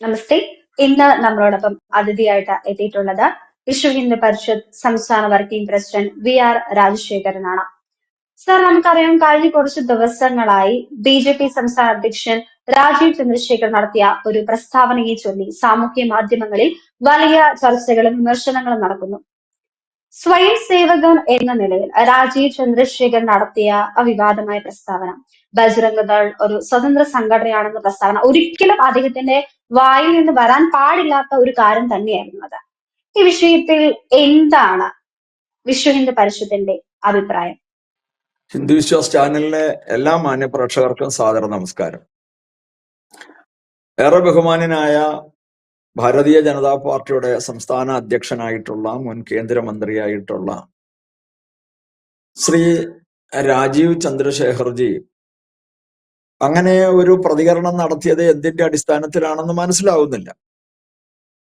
നമസ്തേ. ഇന്ന് നമ്മളോടൊപ്പം അതിഥിയായിട്ട് എത്തിയിട്ടുള്ളത് വിശ്വ ഹിന്ദു പരിഷത്ത് സംസ്ഥാന വർക്കിംഗ് പ്രസിഡന്റ് വി ആർ രാജശേഖരനാണ്. സർ നമുക്കറിയാം കഴിഞ്ഞ കുറച്ച് ദിവസങ്ങളായി ബി ജെ പി സംസ്ഥാന അധ്യക്ഷൻ രാജീവ് ചന്ദ്രശേഖർ നടത്തിയ ഒരു പ്രസ്താവനയെ ചൊല്ലി സാമൂഹ്യ മാധ്യമങ്ങളിൽ വലിയ ചർച്ചകളും വിമർശനങ്ങളും നടക്കുന്നു. സ്വയം സേവകൻ എന്ന നിലയിൽ രാജീവ് ചന്ദ്രശേഖർ നടത്തിയ അവിവാദമായ പ്രസ്താവന. ബജ്രംഗ് ദൾ ഒരു സ്വതന്ത്ര സംഘടനയാണെന്ന പ്രസ്താവന. ഒരിക്കലും അദ്ദേഹത്തിന്റെ വായിൽ നിന്ന് വരാൻ പാടില്ലാത്ത ഒരു കാര്യം തന്നെയായിരുന്നു അത്. ഈ വിഷയത്തിൽ എന്താണ് വിശ്വ ഹിന്ദു പരിഷത്തിന്റെ അഭിപ്രായം? ഹിന്ദു വിശ്വാസ് ചാനലിലെ എല്ലാ മാന്യ പ്രേക്ഷകർക്കും സാദര നമസ്കാരം. ഏറെ ബഹുമാനനായ ഭാരതീയ ജനതാ പാർട്ടിയുടെ സംസ്ഥാന അധ്യക്ഷനായിട്ടുള്ള മുൻ കേന്ദ്രമന്ത്രിയായിട്ടുള്ള ശ്രീ രാജീവ് ചന്ദ്രശേഖർജി അങ്ങനെ ഒരു പ്രതികരണം നടത്തിയത് എന്തിന്റെ അടിസ്ഥാനത്തിലാണെന്ന് മനസ്സിലാവുന്നില്ല.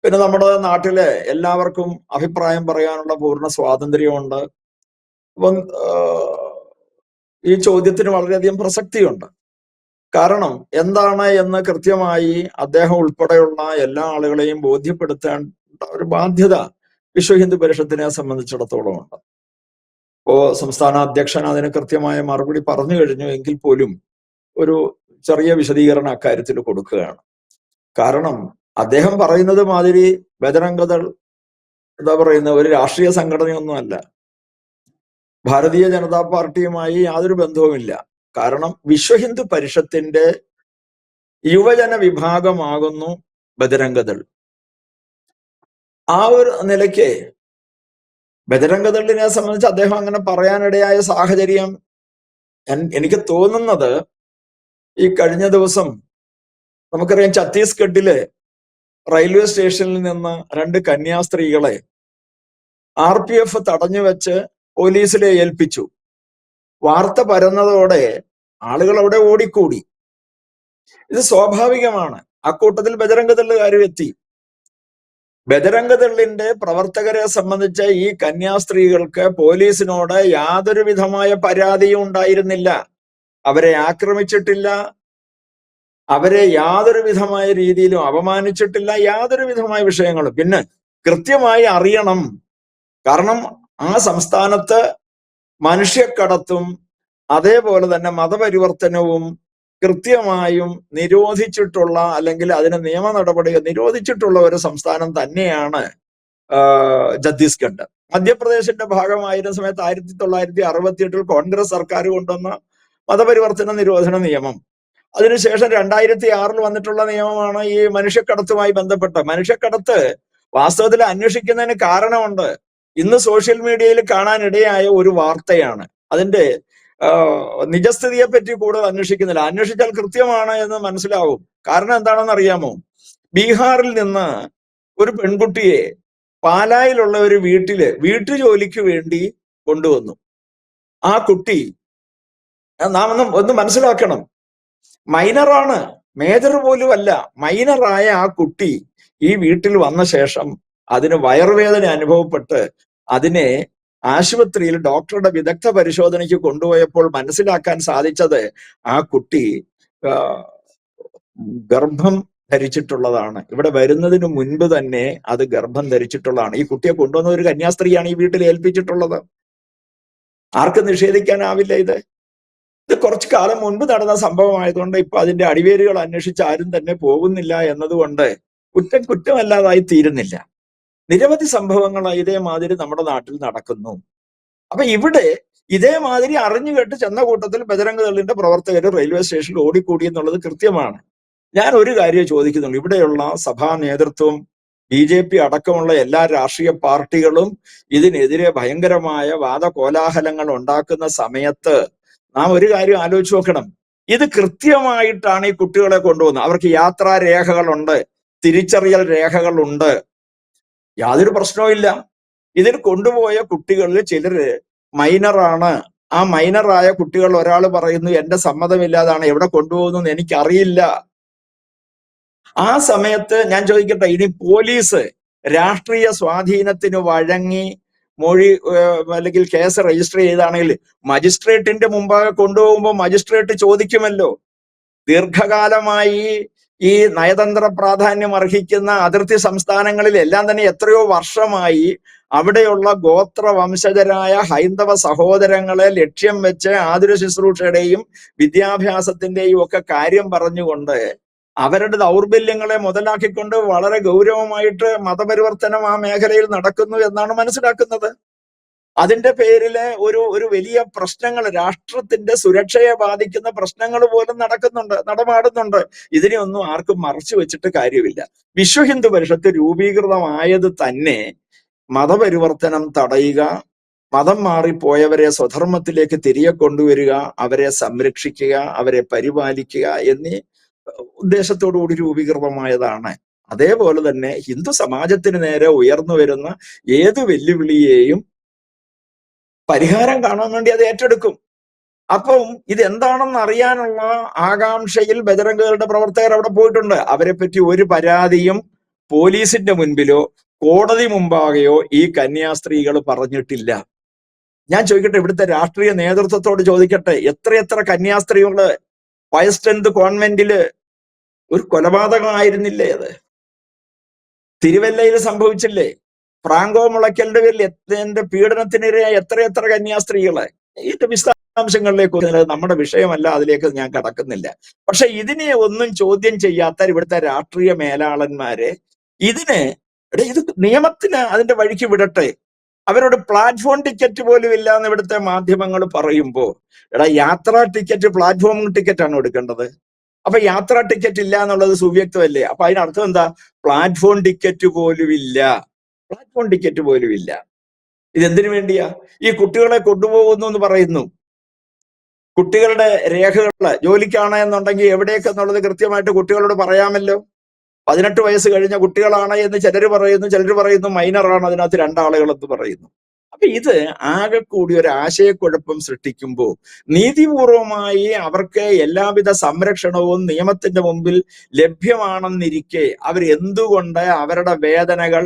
പിന്നെ നമ്മുടെ നാട്ടിലെ എല്ലാവർക്കും അഭിപ്രായം പറയാനുള്ള പൂർണ സ്വാതന്ത്ര്യമുണ്ട്. അപ്പം ഈ ചോദ്യത്തിന് വളരെയധികം പ്രസക്തിയുണ്ട്. കാരണം എന്താണ് എന്ന് കൃത്യമായി അദ്ദേഹം ഉൾപ്പെടെയുള്ള എല്ലാ ആളുകളെയും ബോധ്യപ്പെടുത്തേണ്ട ഒരു ബാധ്യത വിശ്വ ഹിന്ദു പരിഷത്തിനെ സംബന്ധിച്ചിടത്തോളം ഉണ്ട്. ഇപ്പോ സംസ്ഥാന അധ്യക്ഷൻ അതിന് കൃത്യമായ മറുപടി പറഞ്ഞു കഴിഞ്ഞു എങ്കിൽ പോലും ഒരു ചെറിയ വിശദീകരണം അക്കാര്യത്തിൽ കൊടുക്കുകയാണ്. കാരണം അദ്ദേഹം പറയുന്നത് മാതിരി ബജരംഗദൾ എന്താ പറയുന്ന ഒരു രാഷ്ട്രീയ സംഘടനയൊന്നുമല്ല ഭാരതീയ ജനതാ പാർട്ടിയുമായി യാതൊരു ബന്ധവുമില്ല. കാരണം വിശ്വ ഹിന്ദു പരിഷത്തിന്റെ യുവജന വിഭാഗമാകുന്നു ബജരംഗദൾ. ആ ഒരു നിലയ്ക്ക് ബജരംഗദളിനെ സംബന്ധിച്ച് അദ്ദേഹം അങ്ങനെ പറയാനിടയായ സാഹചര്യം എനിക്ക് തോന്നുന്നത് ഈ കഴിഞ്ഞ ദിവസം നമുക്കറിയാം ഛത്തീസ്ഗഡിലെ റെയിൽവേ സ്റ്റേഷനിൽ നിന്ന് രണ്ട് കന്യാസ്ത്രീകളെ ആർ പി എഫ് തടഞ്ഞു വെച്ച് പോലീസിലെ ഏൽപ്പിച്ചു. വാർത്ത പരന്നതോടെ ആളുകൾ അവിടെ ഓടിക്കൂടി. ഇത് സ്വാഭാവികമാണ്. അക്കൂട്ടത്തിൽ ബജരംഗതള്ളുകാരും എത്തി. ബജരംഗതള്ളിന്റെ പ്രവർത്തകരെ സംബന്ധിച്ച ഈ കന്യാസ്ത്രീകൾക്ക് പോലീസിനോട് യാതൊരു വിധമായ പരാതിയും ഉണ്ടായിരുന്നില്ല. അവരെ ആക്രമിച്ചിട്ടില്ല. അവരെ യാതൊരു വിധമായ രീതിയിലും അപമാനിച്ചിട്ടില്ല. യാതൊരു വിധമായ വിഷയങ്ങളും. പിന്നെ കൃത്യമായി അറിയണം. കാരണം ആ സംസ്ഥാനത്ത് മനുഷ്യക്കടത്തും അതേപോലെ തന്നെ മതപരിവർത്തനവും കൃത്യമായും നിരോധിച്ചിട്ടുള്ള അല്ലെങ്കിൽ അതിന് നിയമ നടപടികൾ നിരോധിച്ചിട്ടുള്ള ഒരു സംസ്ഥാനം തന്നെയാണ് ഛത്തീസ്ഗഡ്. മധ്യപ്രദേശിന്റെ ഭാഗമായിരുന്ന സമയത്ത് ആയിരത്തി തൊള്ളായിരത്തി അറുപത്തി എട്ടിൽ കോൺഗ്രസ് സർക്കാർ കൊണ്ടുവന്ന മതപരിവർത്തന നിരോധന നിയമം. അതിനുശേഷം രണ്ടായിരത്തി ആറിൽ വന്നിട്ടുള്ള നിയമമാണ് ഈ മനുഷ്യക്കടത്തുമായി ബന്ധപ്പെട്ട. മനുഷ്യക്കടത്ത് വാസ്തവത്തിൽ അന്വേഷിക്കുന്നതിന് കാരണമുണ്ട്. ഇന്ന് സോഷ്യൽ മീഡിയയിൽ കാണാനിടയായ ഒരു വാർത്തയാണ്. അതിന്റെ നിജസ്ഥിതിയെ പറ്റി കൂടുതൽ അന്വേഷിക്കുന്നില്ല. അന്വേഷിച്ചാൽ കൃത്യമാണ് എന്ന് മനസ്സിലാവും. കാരണം എന്താണെന്ന് അറിയാമോ? ബീഹാറിൽ നിന്ന് ഒരു പെൺകുട്ടിയെ പാലായിലുള്ള ഒരു വീട്ടിൽ വീട്ടു ജോലിക്ക് വേണ്ടി കൊണ്ടുവന്നു. ആ കുട്ടി നാം ഒന്ന് ഒന്ന് മനസ്സിലാക്കണം. മൈനറാണ് മേജർ പോലും അല്ല മൈനറായ ആ കുട്ടി ഈ വീട്ടിൽ വന്ന ശേഷം അതിന് വയറുവേദന അനുഭവപ്പെട്ട് അതിനെ ആശുപത്രിയിൽ ഡോക്ടറുടെ വിദഗ്ധ പരിശോധനയ്ക്ക് കൊണ്ടുപോയപ്പോൾ മനസ്സിലാക്കാൻ സാധിച്ചത് ആ കുട്ടി ഗർഭം ധരിച്ചിട്ടുള്ളതാണ്. ഇവിടെ വരുന്നതിന് മുൻപ് തന്നെ അത് ഗർഭം ധരിച്ചിട്ടുള്ളതാണ്. ഈ കുട്ടിയെ കൊണ്ടുവന്ന ഒരു കന്യാസ്ത്രീയാണ് ഈ വീട്ടിൽ ഏൽപ്പിച്ചിട്ടുള്ളത്. ആർക്കും നിഷേധിക്കാനാവില്ല ഇത്. ഇത് കുറച്ചു കാലം മുൻപ് നടന്ന സംഭവമായതുകൊണ്ട് ഇപ്പൊ അതിന്റെ അടിവേരുകൾ അന്വേഷിച്ച് ആരും തന്നെ പോകുന്നില്ല എന്നതുകൊണ്ട് കുറ്റം കുറ്റമല്ലാതായി തീരുന്നില്ല. നിരവധി സംഭവങ്ങൾ ഇതേമാതിരി നമ്മുടെ നാട്ടിൽ നടക്കുന്നു. അപ്പൊ ഇവിടെ ഇതേമാതിരി അറിഞ്ഞു കേട്ട് ചെന്ന കൂട്ടത്തിൽ ബജരംഗദളിന്റെ പ്രവർത്തകർ റെയിൽവേ സ്റ്റേഷനിൽ ഓടിക്കൂടി എന്നുള്ളത് കൃത്യമാണ്. ഞാൻ ഒരു കാര്യം ചോദിക്കുന്നുള്ളൂ ഇവിടെയുള്ള സഭാ നേതൃത്വം ബി ജെ പി അടക്കമുള്ള എല്ലാ രാഷ്ട്രീയ പാർട്ടികളും ഇതിനെതിരെ ഭയങ്കരമായ വാദകോലാഹലങ്ങൾ ഉണ്ടാക്കുന്ന സമയത്ത് നാം ഒരു കാര്യം ആലോചിച്ച് നോക്കണം. ഇത് കൃത്യമായിട്ടാണ് ഈ കുട്ടികളെ കൊണ്ടുപോകുന്നത് അവർക്ക് യാത്രാ രേഖകളുണ്ട് തിരിച്ചറിയൽ രേഖകളുണ്ട്. യാതൊരു പ്രശ്നവും ഇതിൽ കൊണ്ടുപോയ കുട്ടികളിൽ ചിലര് മൈനറാണ് ആ മൈനറായ കുട്ടികൾ ഒരാൾ പറയുന്നു എന്റെ സമ്മതമില്ലാതാണ്. എവിടെ കൊണ്ടുപോകുന്നു എനിക്കറിയില്ല. ആ സമയത്ത് ഞാൻ ചോദിക്കട്ടെ ഇനി പോലീസ് രാഷ്ട്രീയ സ്വാധീനത്തിന് വഴങ്ങി മൊഴി അല്ലെങ്കിൽ കേസ് രജിസ്റ്റർ ചെയ്താണെങ്കിൽ മജിസ്ട്രേറ്റിന്റെ മുമ്പാകെ കൊണ്ടുപോകുമ്പോൾ മജിസ്ട്രേറ്റ് ചോദിക്കുമല്ലോ. ദീർഘകാലമായി ഈ നയതന്ത്ര പ്രാധാന്യം അർഹിക്കുന്ന അതിർത്തി സംസ്ഥാനങ്ങളിൽ എല്ലാം തന്നെ എത്രയോ വർഷമായി അവിടെയുള്ള ഗോത്ര വംശജരായ ഹൈന്ദവ സഹോദരങ്ങളെ ലക്ഷ്യം വെച്ച് ആതുര ശുശ്രൂഷയുടെയും വിദ്യാഭ്യാസത്തിന്റെയും ഒക്കെ കാര്യം പറഞ്ഞുകൊണ്ട് അവരുടെ ദൗർബല്യങ്ങളെ മുതലാക്കിക്കൊണ്ട് വളരെ ഗൗരവമായിട്ട് മതപരിവർത്തനം ആ മേഖലയിൽ നടക്കുന്നു എന്നാണ് മനസ്സിലാക്കുന്നത്. അതിന്റെ പേരിൽ ഒരു ഒരു വലിയ പ്രശ്നങ്ങൾ രാഷ്ട്രത്തിന്റെ സുരക്ഷയെ ബാധിക്കുന്ന പ്രശ്നങ്ങൾ പോലും നടക്കുന്നുണ്ട് നടപാടുന്നുണ്ട് ഇതിനെ ഒന്നും ആർക്കും മറച്ചു വെച്ചിട്ട് കാര്യമില്ല. വിശ്വ ഹിന്ദു പരിഷത്ത് രൂപീകൃതമായത് തന്നെ മതപരിവർത്തനം തടയുക മതം മാറിപ്പോയവരെ സ്വധർമ്മത്തിലേക്ക് തിരികെ കൊണ്ടുവരിക അവരെ സംരക്ഷിക്കുക അവരെ പരിപാലിക്കുക എന്നീ ഉദ്ദേശത്തോടുകൂടി രൂപീകൃതമായതാണ്. അതേപോലെ തന്നെ ഹിന്ദു സമാജത്തിന് നേരെ ഉയർന്നു വരുന്ന ഏത് വെല്ലുവിളിയെയും പരിഹാരം കാണാൻ വേണ്ടി അത് ഏറ്റെടുക്കും. അപ്പം ഇതെന്താണെന്ന് അറിയാനുള്ള ആകാംക്ഷയിൽ ബജരംഗുകളുടെ പ്രവർത്തകർ അവിടെ പോയിട്ടുണ്ട്. അവരെ പറ്റി ഒരു പരാതിയും പോലീസിന്റെ മുൻപിലോ കോടതി മുമ്പാകെയോ ഈ കന്യാസ്ത്രീകൾ പറഞ്ഞിട്ടില്ല. ഞാൻ ചോദിക്കട്ടെ ഇവിടുത്തെ രാഷ്ട്രീയ നേതൃത്വത്തോട് ചോദിക്കട്ടെ എത്രയെത്ര കന്യാസ്ത്രീകൾ വയസ്ട്രെന്ത് കോൺവെന്റിൽ ഒരു കൊലപാതകമായിരുന്നില്ലേ അത്? തിരുവല്ലയിൽ സംഭവിച്ചില്ലേ? ഫ്രാങ്കോ മുളയ്ക്കലിന്റെ പേരിൽ എന്റെ പീഡനത്തിനിരയായ എത്രയെത്ര കന്യാസ്ത്രീകളെ? ഇതിന്റെ വിശദാംശങ്ങളിലേക്ക് നമ്മുടെ വിഷയമല്ല അതിലേക്ക് ഞാൻ കടക്കുന്നില്ല. പക്ഷെ ഇതിനെ ഒന്നും ചോദ്യം ചെയ്യാത്ത ഇവിടുത്തെ രാഷ്ട്രീയ മേലാളന്മാരെ ഇതിന് ഇത് നിയമത്തിന് അതിന്റെ വഴിക്ക് വിടട്ടെ. അവരോട് പ്ലാറ്റ്ഫോം ടിക്കറ്റ് പോലും ഇല്ല എന്ന് ഇവിടുത്തെ മാധ്യമങ്ങൾ പറയുമ്പോൾ എടാ യാത്രാ ടിക്കറ്റ് പ്ലാറ്റ്ഫോം ടിക്കറ്റ് ആണ് എടുക്കേണ്ടത്? അപ്പൊ യാത്രാ ടിക്കറ്റ് ഇല്ല എന്നുള്ളത് സുവ്യക്തമല്ലേ? അപ്പൊ അതിനർത്ഥം എന്താ? പ്ലാറ്റ്ഫോം ടിക്കറ്റ് പോലും ഇല്ല. പ്ലാറ്റ്ഫോം ടിക്കറ്റ് പോലും ഇല്ല. ഇതെന്തിനു വേണ്ടിയാ? ഈ കുട്ടികളെ കൊണ്ടുപോകുന്നു എന്ന് പറയുന്നു. കുട്ടികളുടെ രേഖകൾ ജോലിക്കാണ് എന്നുണ്ടെങ്കിൽ എന്നുള്ളത് കൃത്യമായിട്ട് കുട്ടികളോട് പറയാമല്ലോ. പതിനെട്ട് വയസ്സ് കഴിഞ്ഞ കുട്ടികളാണ് എന്ന് ചിലർ പറയുന്നു ചിലർ പറയുന്നു മൈനറാണ് അതിനകത്ത് രണ്ടാളുകൾ എന്ന് പറയുന്നു. അപ്പൊ ഇത് ആകെ കൂടി ഒരു ആശയക്കുഴപ്പം സൃഷ്ടിക്കുമ്പോൾ നീതിപൂർവമായി അവർക്ക് എല്ലാവിധ സംരക്ഷണവും നിയമത്തിന്റെ മുമ്പിൽ ലഭ്യമാണെന്നിരിക്കെ അവർ എന്തുകൊണ്ട് അവരുടെ വേദനകൾ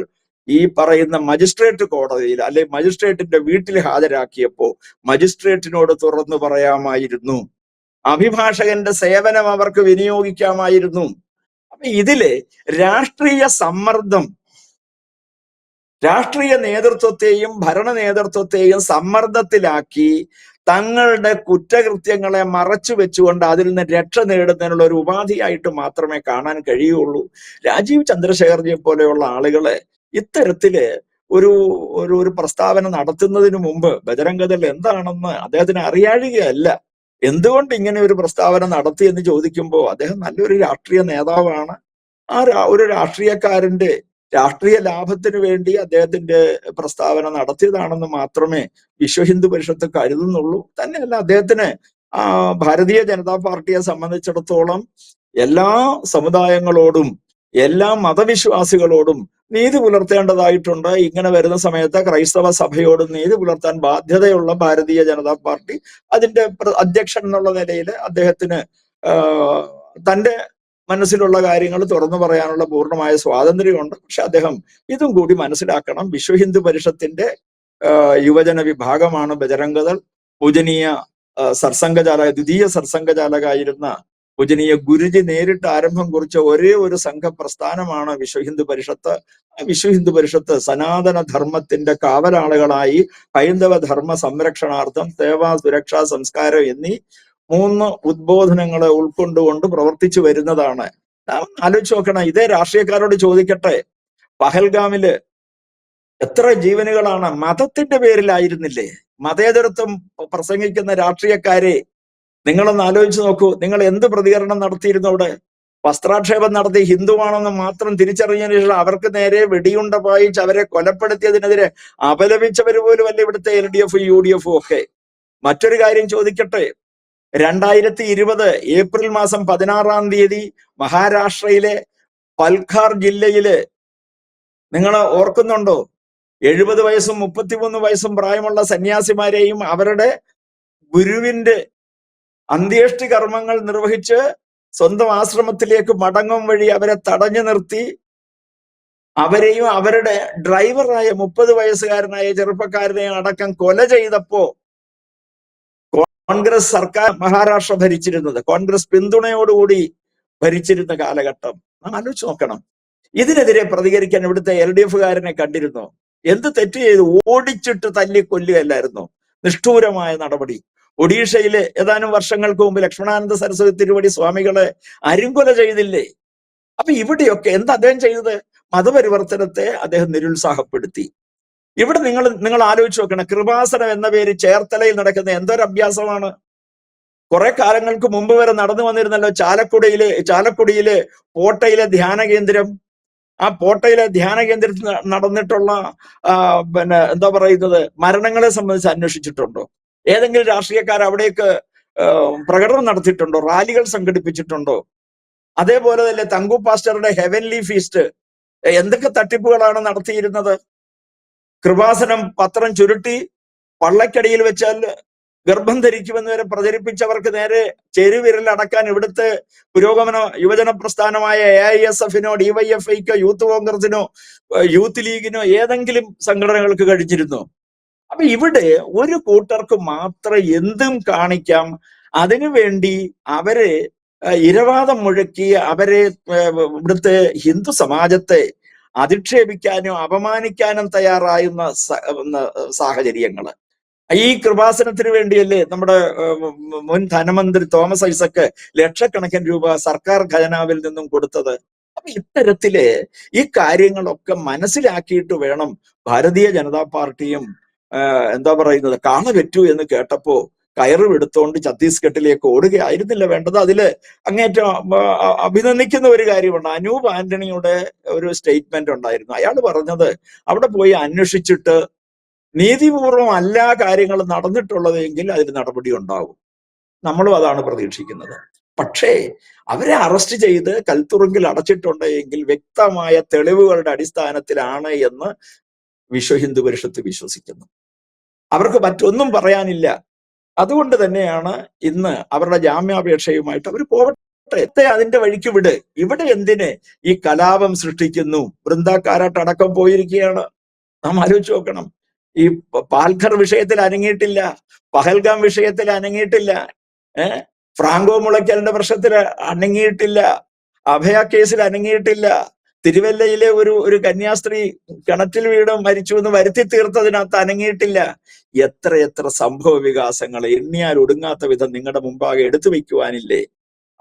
ഈ പറയുന്ന മജിസ്ട്രേറ്റ് കോടതിയിൽ അല്ലെ മജിസ്ട്രേറ്റിന്റെ വീട്ടിൽ ഹാജരാക്കിയപ്പോ മജിസ്ട്രേറ്റിനോട് തുറന്നു പറയാമായിരുന്നു. അഭിഭാഷകന്റെ സേവനം അവർക്ക് വിനിയോഗിക്കാമായിരുന്നു. അപ്പൊ ഇതിൽ രാഷ്ട്രീയ സമ്മർദ്ദം രാഷ്ട്രീയ നേതൃത്വത്തെയും ഭരണ നേതൃത്വത്തെയും സമ്മർദ്ദത്തിലാക്കി തങ്ങളുടെ കുറ്റകൃത്യങ്ങളെ മറച്ചു വെച്ചുകൊണ്ട് അതിൽ നിന്ന് രക്ഷ നേടുന്നതിനുള്ള ഒരു ഉപാധിയായിട്ട് മാത്രമേ കാണാൻ കഴിയുള്ളൂ. രാജീവ് ചന്ദ്രശേഖർജിയെ പോലെയുള്ള ആളുകളെ ഇത്തരത്തിൽ ഒരു ഒരു പ്രസ്താവന നടത്തുന്നതിന് മുമ്പ് ബജരംഗദൾ എന്താണെന്ന് അദ്ദേഹത്തിന് അറിയാഴുകയല്ല. എന്തുകൊണ്ട് ഇങ്ങനെ ഒരു പ്രസ്താവന നടത്തി എന്ന് ചോദിക്കുമ്പോൾ അദ്ദേഹം നല്ലൊരു രാഷ്ട്രീയ നേതാവാണ്. ആ ഒരു രാഷ്ട്രീയക്കാരന്റെ രാഷ്ട്രീയ ലാഭത്തിന് വേണ്ടി അദ്ദേഹത്തിന്റെ പ്രസ്താവന നടത്തിയതാണെന്ന് മാത്രമേ വിശ്വ ഹിന്ദു പരിഷത്ത് കരുതുന്നുള്ളൂ. തന്നെയല്ല അദ്ദേഹത്തിന് ആ ഭാരതീയ ജനതാ പാർട്ടിയെ സംബന്ധിച്ചിടത്തോളം എല്ലാ സമുദായങ്ങളോടും എല്ലാ മതവിശ്വാസികളോടും നീതി പുലർത്തേണ്ടതായിട്ടുണ്ട്. ഇങ്ങനെ വരുന്ന സമയത്ത് ക്രൈസ്തവ സഭയോട് നീതി പുലർത്താൻ ബാധ്യതയുള്ള ഭാരതീയ ജനതാ പാർട്ടി അതിന്റെ അധ്യക്ഷൻ എന്നുള്ള നിലയിൽ അദ്ദേഹത്തിന് തന്റെ മനസ്സിലുള്ള കാര്യങ്ങൾ തുറന്നു പറയാനുള്ള പൂർണമായ സ്വാതന്ത്ര്യമുണ്ട്. പക്ഷെ അദ്ദേഹം ഇതും കൂടി മനസ്സിലാക്കണം. വിശ്വ ഹിന്ദു പരിഷത്തിന്റെ യുവജന വിഭാഗമാണ് ബജരംഗദൾ. പൂജനീയ സർസംഘചാലക ദ്വിതീയ സർസംഘചാലകായിരുന്ന പൂജനീയ ഗുരുജി നേരിട്ട് ആരംഭം കുറിച്ച ഒരേ ഒരു സംഘ പ്രസ്ഥാനമാണ് വിശ്വ ഹിന്ദു പരിഷത്ത്. വിശ്വ ഹിന്ദു പരിഷത്ത് സനാതന ധർമ്മത്തിന്റെ കാവലാളുകളായി ഹൈന്ദവ ധർമ്മ സംരക്ഷണാർത്ഥം സേവാ സുരക്ഷാ സംസ്കാരം എന്നീ മൂന്ന് ഉദ്ബോധനങ്ങളെ ഉൾക്കൊണ്ടുകൊണ്ട് പ്രവർത്തിച്ചു വരുന്നതാണ്. ആലോചിച്ച് നോക്കണം ഇതേ രാഷ്ട്രീയക്കാരോട് ചോദിക്കട്ടെ പഹൽഗാമിൽ എത്ര ജീവനുകളാണ്? മതത്തിന്റെ പേരിലായിരുന്നില്ലേ? മതേതരത്വം പ്രസംഗിക്കുന്ന രാഷ്ട്രീയക്കാരെ നിങ്ങളൊന്ന് ആലോചിച്ച് നോക്കൂ. നിങ്ങൾ എന്ത് പ്രതികരണം നടത്തിയിരുന്നു അവിടെ? വസ്ത്രാക്ഷേപം നടത്തി ഹിന്ദുവാണെന്ന് മാത്രം തിരിച്ചറിഞ്ഞതിന് ശേഷം അവർക്ക് നേരെ വെടിയുണ്ട പായിച്ച് അവരെ കൊലപ്പെടുത്തിയതിനെതിരെ അപലപിച്ചവർ പോലും അല്ല ഇവിടുത്തെ L D F U D എഫും ഒക്കെ? മറ്റൊരു കാര്യം ചോദിക്കട്ടെ. രണ്ടായിരത്തി ഇരുപത് ഏപ്രിൽ മാസം പതിനാറാം തീയതി മഹാരാഷ്ട്രയിലെ പൽഖാർ ജില്ലയിൽ നിങ്ങൾ ഓർക്കുന്നുണ്ടോ? എഴുപത് വയസ്സും മുപ്പത്തിമൂന്ന് വയസ്സും പ്രായമുള്ള സന്യാസിമാരെയും അവരുടെ ഗുരുവിന്റെ അന്ത്യേഷ്ടി കർമ്മങ്ങൾ നിർവഹിച്ച് സ്വന്തം ആശ്രമത്തിലേക്ക് മടങ്ങും വഴി അവരെ തടഞ്ഞു നിർത്തി. അവരെയും അവരുടെ ഡ്രൈവറായ മുപ്പത് വയസ്സുകാരനായ ചെറുപ്പക്കാരനെയും അടക്കം കൊല ചെയ്തപ്പോ കോൺഗ്രസ് സർക്കാർ മഹാരാഷ്ട്ര ഭരിച്ചിരുന്നത്. കോൺഗ്രസ് പിന്തുണയോടുകൂടി ഭരിച്ചിരുന്ന കാലഘട്ടം. ആലോചിച്ച് നോക്കണം. ഇതിനെതിരെ പ്രതികരിക്കാൻ ഇവിടുത്തെ എൽ ഡി എഫുകാരനെ കണ്ടിരുന്നു? എന്ത് തെറ്റ് ചെയ്തു? ഓടിച്ചിട്ട് തല്ലി കൊല്ലുകയല്ലായിരുന്നു നിഷ്ഠൂരമായ നടപടി. ഒഡീഷയിലെ ഏതാനും വർഷങ്ങൾക്ക് മുമ്പ് ലക്ഷ്മണാനന്ദ സരസ്വതി തിരുവടി സ്വാമികളെ അരിങ്കൊല ചെയ്തില്ലേ? അപ്പൊ ഇവിടെയൊക്കെ എന്താ അദ്ദേഹം ചെയ്തത്? മതപരിവർത്തനത്തെ അദ്ദേഹം നിരുത്സാഹപ്പെടുത്തി. ഇവിടെ നിങ്ങൾ നിങ്ങൾ ആലോചിച്ച് നോക്കണം കൃപാസനം എന്ന പേര് ചേർത്തലയിൽ നടക്കുന്ന എന്തൊരു അഭ്യാസമാണ്? കുറെ കാലങ്ങൾക്ക് മുമ്പ് വരെ നടന്നു വന്നിരുന്നല്ലോ ചാലക്കുടിയിലെ ചാലക്കുടിയിലെ പോട്ടയിലെ ധ്യാന കേന്ദ്രം. ആ പോട്ടയിലെ ധ്യാന കേന്ദ്രത്തിൽ നടന്നിട്ടുള്ള പിന്നെ എന്താ പറയുന്നത്? മരണങ്ങളെ സംബന്ധിച്ച് അന്വേഷിച്ചിട്ടുണ്ടോ? ഏതെങ്കിലും രാഷ്ട്രീയക്കാർ അവിടേക്ക് പ്രകടനം നടത്തിയിട്ടുണ്ടോ? റാലികൾ സംഘടിപ്പിച്ചിട്ടുണ്ടോ? അതേപോലെ തന്നെ തങ്കു പാസ്റ്ററുടെ ഹെവൻലി ഫീസ്റ്റ് എന്തൊക്കെ തട്ടിപ്പുകളാണ് നടത്തിയിരുന്നത്? കൃപാസനം പത്രം ചുരുട്ടി പള്ളക്കടിയിൽ വെച്ചാൽ ഗർഭം ധരിക്കുമെന്ന് വരെ പ്രചരിപ്പിച്ചവർക്ക് നേരെ ചെരുവിരൽ അടക്കാൻ ഇവിടുത്തെ പുരോഗമന യുവജന പ്രസ്ഥാനമായ എ ഐ എസ് എഫിനോ ഡിവൈഎഫ്ഐക്കോ യൂത്ത് കോൺഗ്രസിനോ യൂത്ത് ലീഗിനോ ഏതെങ്കിലും സംഘടനകൾക്ക് കഴിഞ്ഞിരുന്നു? അപ്പൊ ഇവിടെ ഒരു കൂട്ടർക്ക് മാത്രം എന്തും കാണിക്കാം. അതിനു വേണ്ടി അവരെ ഇരവാദം മുഴക്കി അവരെ ഇവിടുത്തെ ഹിന്ദു സമാജത്തെ അധിക്ഷേപിക്കാനും അപമാനിക്കാനും തയ്യാറായുന്ന സാഹചര്യങ്ങൾ ഈ കൃപാസനത്തിന് വേണ്ടിയല്ലേ നമ്മുടെ മുൻ ധനമന്ത്രി തോമസ് ഐസക്ക് ലക്ഷക്കണക്കിന് രൂപ സർക്കാർ ഖജനാവിൽ നിന്നും കൊടുത്തത്. അപ്പൊ ഇത്തരത്തിൽ ഈ കാര്യങ്ങളൊക്കെ മനസ്സിലാക്കിയിട്ട് വേണം ഭാരതീയ ജനതാ പാർട്ടിയും എന്താ പറയുന്നത്? കാള വെറ്റു എന്ന് കേട്ടപ്പോ കയറും എടുത്തോണ്ട് ഛത്തീസ്ഗഡിലേക്ക് ഓടുകയായിരുന്നില്ല വേണ്ടത്. അതിൽ അങ്ങേറ്റം അഭിനന്ദിക്കുന്ന ഒരു കാര്യമുണ്ട്. അനൂപ് ആന്റണിയുടെ ഒരു സ്റ്റേറ്റ്മെന്റ് ഉണ്ടായിരുന്നു. അയാൾ പറഞ്ഞത് അവിടെ പോയി അന്വേഷിച്ചിട്ട് നീതിപൂർവം അല്ല കാര്യങ്ങൾ നടന്നിട്ടുള്ളതെങ്കിൽ അതിന് നടപടി ഉണ്ടാവും. നമ്മളും അതാണ് പ്രതീക്ഷിക്കുന്നത്. പക്ഷേ അവരെ അറസ്റ്റ് ചെയ്ത് കൽത്തുറുങ്കിൽ അടച്ചിട്ടുണ്ടെങ്കിൽ വ്യക്തമായ തെളിവുകളുടെ അടിസ്ഥാനത്തിലാണ് എന്ന് വിശ്വ ഹിന്ദു പരിഷത്ത് വിശ്വസിക്കുന്നു. അവർക്ക് മറ്റൊന്നും പറയാനില്ല. അതുകൊണ്ട് തന്നെയാണ് ഇന്ന് അവരുടെ ജാമ്യാപേക്ഷയുമായിട്ട് അവർ പോവട്ടെ. എത്ര അതിന്റെ വഴിക്ക് വിട്. ഇവിടെ എന്തിന് ഈ കലാപം സൃഷ്ടിക്കുന്നു? വൃന്ദാക്കാരായിട്ട് അടക്കം പോയിരിക്കുകയാണ്. നാം ആലോചിച്ച് നോക്കണം. ഈ പാൽഘർ വിഷയത്തിൽ അനങ്ങിയിട്ടില്ല. പഹൽഗാം വിഷയത്തിൽ അനങ്ങിയിട്ടില്ല. ഏഹ് ഫ്രാങ്കോ മുളയ്ക്കലിന്റെ പ്രശ്നത്തിൽ അനങ്ങിയിട്ടില്ല. അഭയ കേസിൽ അനങ്ങിയിട്ടില്ല. തിരുവല്ലയിലെ ഒരു ഒരു കന്യാസ്ത്രീ കിണറ്റിൽ വീണ് മരിച്ചു എന്ന് വരുത്തി തീർത്തതിനകത്ത് അനങ്ങിയിട്ടില്ല. എത്ര എത്ര സംഭവ വികാസങ്ങൾ എണ്ണിയാൽ ഒടുങ്ങാത്ത വിധം നിങ്ങളുടെ മുമ്പാകെ എടുത്തു വെക്കുവാനില്ലേ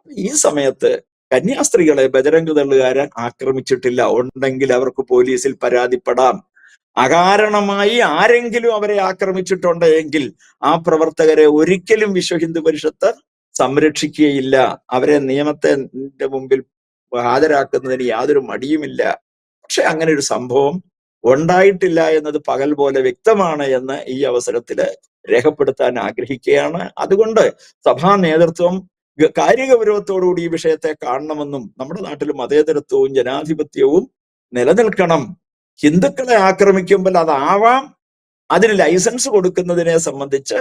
ഈ സമയത്ത് കന്യാസ്ത്രീകളെ ബജരംഗ് തള്ളുകാരൻ ആക്രമിച്ചിട്ടില്ല. ഉണ്ടെങ്കിൽ അവർക്ക് പോലീസിൽ പരാതിപ്പെടാം. അകാരണമായി ആരെങ്കിലും അവരെ ആക്രമിച്ചിട്ടുണ്ട് എങ്കിൽ ആ പ്രവർത്തകരെ ഒരിക്കലും വിശ്വ ഹിന്ദു പരിഷത്ത് സംരക്ഷിക്കുകയില്ല. അവരെ നിയമത്തിന്റെ മുമ്പിൽ ഹാജരാക്കുന്നതിന് യാതൊരു മടിയുമില്ല. പക്ഷെ അങ്ങനെ ഒരു സംഭവം ഉണ്ടായിട്ടില്ല എന്നത് പകൽ പോലെ വ്യക്തമാണ് എന്ന് ഈ അവസരത്തിൽ രേഖപ്പെടുത്താൻ ആഗ്രഹിക്കുകയാണ്. അതുകൊണ്ട് സഭാ നേതൃത്വം കാര്യഗൗരവത്തോടുകൂടി ഈ വിഷയത്തെ കാണണമെന്നും നമ്മുടെ നാട്ടിൽ മതേതരത്വവും ജനാധിപത്യവും നിലനിൽക്കണം. ഹിന്ദുക്കളെ ആക്രമിക്കുമ്പോൾ അതാവാം അതിന് ലൈസൻസ് കൊടുക്കുന്നതിനെ സംബന്ധിച്ച്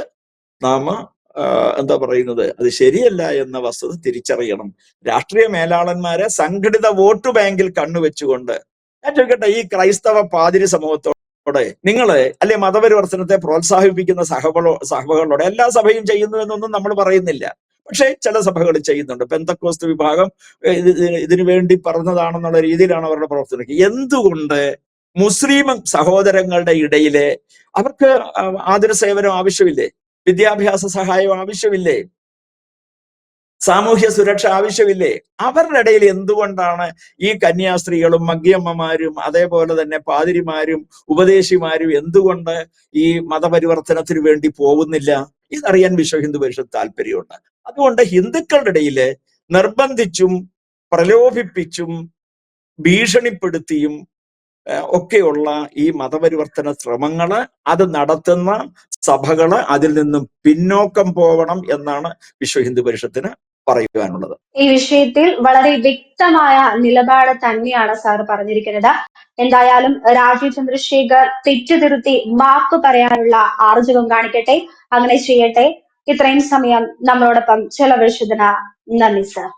നാം എന്താ പറയുന്നത്? അത് ശരിയല്ല എന്ന വസ്തുത തിരിച്ചറിയണം. രാഷ്ട്രീയ മേലാളന്മാരെ സംഘടിത വോട്ട് ബാങ്കിൽ കണ്ണുവെച്ചുകൊണ്ട് ഞാൻ ചോദിക്കട്ടെ ഈ ക്രൈസ്തവ പാതിരി സമൂഹത്തോടെ നിങ്ങൾ അല്ലെ മതപരിവർത്തനത്തെ പ്രോത്സാഹിപ്പിക്കുന്ന സഹകളോ സഹകളോടെ എല്ലാ സഭയും ചെയ്യുന്നു എന്നൊന്നും നമ്മൾ പറയുന്നില്ല. പക്ഷേ ചില സഭകൾ ചെയ്യുന്നുണ്ട്. പെന്തക്കോസ്ത് വിഭാഗം ഇതിനു വേണ്ടി പറഞ്ഞതാണെന്നുള്ള രീതിയിലാണ് അവരുടെ പ്രവർത്തനം എന്തുകൊണ്ട് മുസ്ലിം സഹോദരങ്ങളുടെ ഇടയിലെ അവർക്ക് ആതുര സേവനം ആവശ്യമില്ലേ? വിദ്യാഭ്യാസ സഹായം ആവശ്യമില്ലേ? സാമൂഹ്യ സുരക്ഷ ആവശ്യമില്ലേ? അവരുടെ ഇടയിൽ എന്തുകൊണ്ടാണ് ഈ കന്യാസ്ത്രീകളും മഗ്യമ്മമാരും അതേപോലെ തന്നെ പാതിരിമാരും ഉപദേശിമാരും എന്തുകൊണ്ട് ഈ മതപരിവർത്തനത്തിന് വേണ്ടി പോകുന്നില്ല? ഇതറിയാൻ വിശ്വ ഹിന്ദു പരിഷത്ത് താല്പര്യമുണ്ട്. അതുകൊണ്ട് ഹിന്ദുക്കളുടെ ഇടയിൽ നിർബന്ധിച്ചും പ്രലോഭിപ്പിച്ചും ഭീഷണിപ്പെടുത്തിയും ഒക്കെയുള്ള ഈ മതപരിവർത്തന ശ്രമങ്ങൾ അത് നടത്തുന്ന സഭകൾ അതിൽ നിന്നും പിന്നോക്കം പോവണം എന്നാണ് വിശ്വ ഹിന്ദു പരിഷത്തിന് പറയുവാനുള്ളത്. ഈ വിഷയത്തിൽ വളരെ വ്യക്തമായ നിലപാട് തന്നെയാണ് സാർ പറഞ്ഞിരിക്കുന്നത്. എന്തായാലും രാജീവ് ചന്ദ്രശേഖർ തെറ്റുതിരുത്തി മാപ്പ് പറയാനുള്ള ആർജവം കാണിക്കട്ടെ. അങ്ങനെ ചെയ്യട്ടെ. ഇത്രയും സമയം നമ്മളോടൊപ്പം ചെലവഴിച്ചതിന് നന്ദി സാർ.